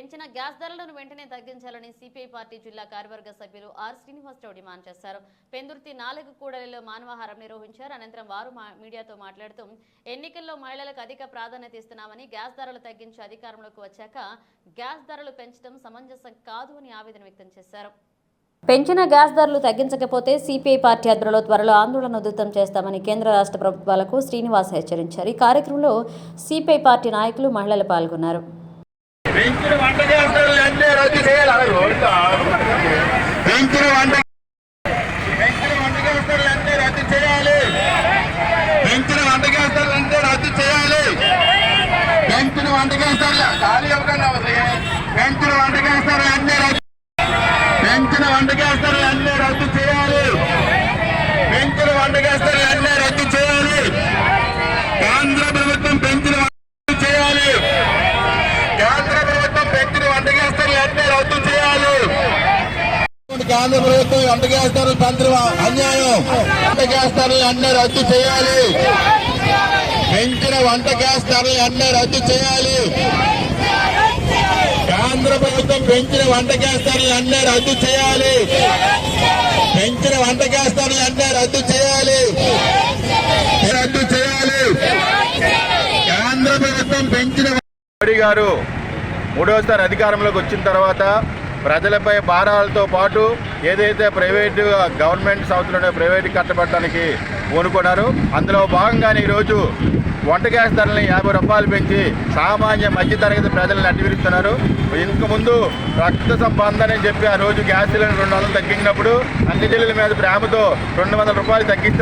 పెంచిన గ్యాస్ ధరలను వెంటనే తగ్గించాలని సిపిఐ పార్టీ జిల్లా కార్యవర్గ సభ్యులు ఆర్ శ్రీనివాసరావు డిమాండ్ చేశారు. పెందుర్తి నాలుగు కూడలిలో మానవహారం నిర్వహించారు. అనంతరం వారు మా- మీడియాతో మాట్లాడుతూ ఎన్నికల్లో మహిళలకు అధిక ప్రాధాన్యత ఇస్తున్నామని గ్యాస్ ధరలు తగ్గించి అధికారంలోకి వచ్చాక గ్యాస్ ధరలు పెంచడం సమంజసం కాదు అని ఆవేదన వ్యక్తం చేశారు. పెంచిన గ్యాస్ ధరలు తగ్గించకపోతే సిపిఐ పార్టీ ఆధ్వర్యంలో త్వరలో ఆందోళన ఉధృతం చేస్తామని కేంద్ర రాష్ట్ర ప్రభుత్వాలకు శ్రీనివాస్ హెచ్చరించారు. ఈ కార్యక్రమంలో సిపిఐ పార్టీ నాయకులు మహిళలు పాల్గొన్నారు. పెంచిన వంట చేస్తారు అన్నీ రద్దు చేయాలి. పెంచిన వంట పెంచిన వంట గ్యాసులు అన్నీ రద్దు చేయాలి. పెంచిన వంట గ్యాసులు అన్నీ రద్దు చేయాలి. పెంచిన వంట గ్యాసులు ఖాళీ ఇవ్వకుండా ఉంది పెంచిన వంట గ్యాసులు అన్నీ రద్దు పెంచిన వంట గ్యాసులు అన్నీ రద్దు చేయాలి పెంచిన వంట గ్యాసులు అన్నీ రద్దు చేయాలి కేంద్ర ప్రభుత్వం పెంచిన వంట గ్యాసులు చేయాలి కేంద్ర ప్రభుత్వం పెంచిన వంట రద్దు చేయాలి. కేంద్ర ప్రభుత్వం గ్యాసులు పెంచిన అన్యాయం. గ్యాసులు అన్నీ రద్దు చేయాలి. పెంచిన వంట గ్యాస్ ధరలు అన్నీ రద్దు చేయాలి. కేంద్ర ప్రభుత్వం పెంచిన వంట గ్యాస్ ధరలు అన్నీ రద్దు చేయాలి. పెంచిన వంట గ్యాస్ ధరలు అన్నీ రద్దు చేయాలి. రద్దు చేయాలి. కేంద్ర ప్రభుత్వం పెంచిన మోడీ గారు మూడవసారి అధికారంలోకి వచ్చిన తర్వాత ప్రజలపై భారాలతో పాటు ఏదైతే ప్రైవేటు గవర్నమెంట్ సంస్థలు ప్రైవేట్ కట్టబడటానికి పూనుకున్నారు. అందులో భాగంగానే ఈరోజు వంట గ్యాస్ ధరలను యాభై రూపాయలు పెంచి సామాన్య మధ్యతరగతి ప్రజలను అడ్డవిరుస్తున్నారు. ఇంతకుముందు రక్త సంబంధం అని చెప్పి ఆ రోజు గ్యాస్ సిలిండర్ రెండు వందలు తగ్గినప్పుడు అన్ని జిల్లాల మీద ప్రేమతో రెండు వందల రూపాయలు తగ్గిస్తారు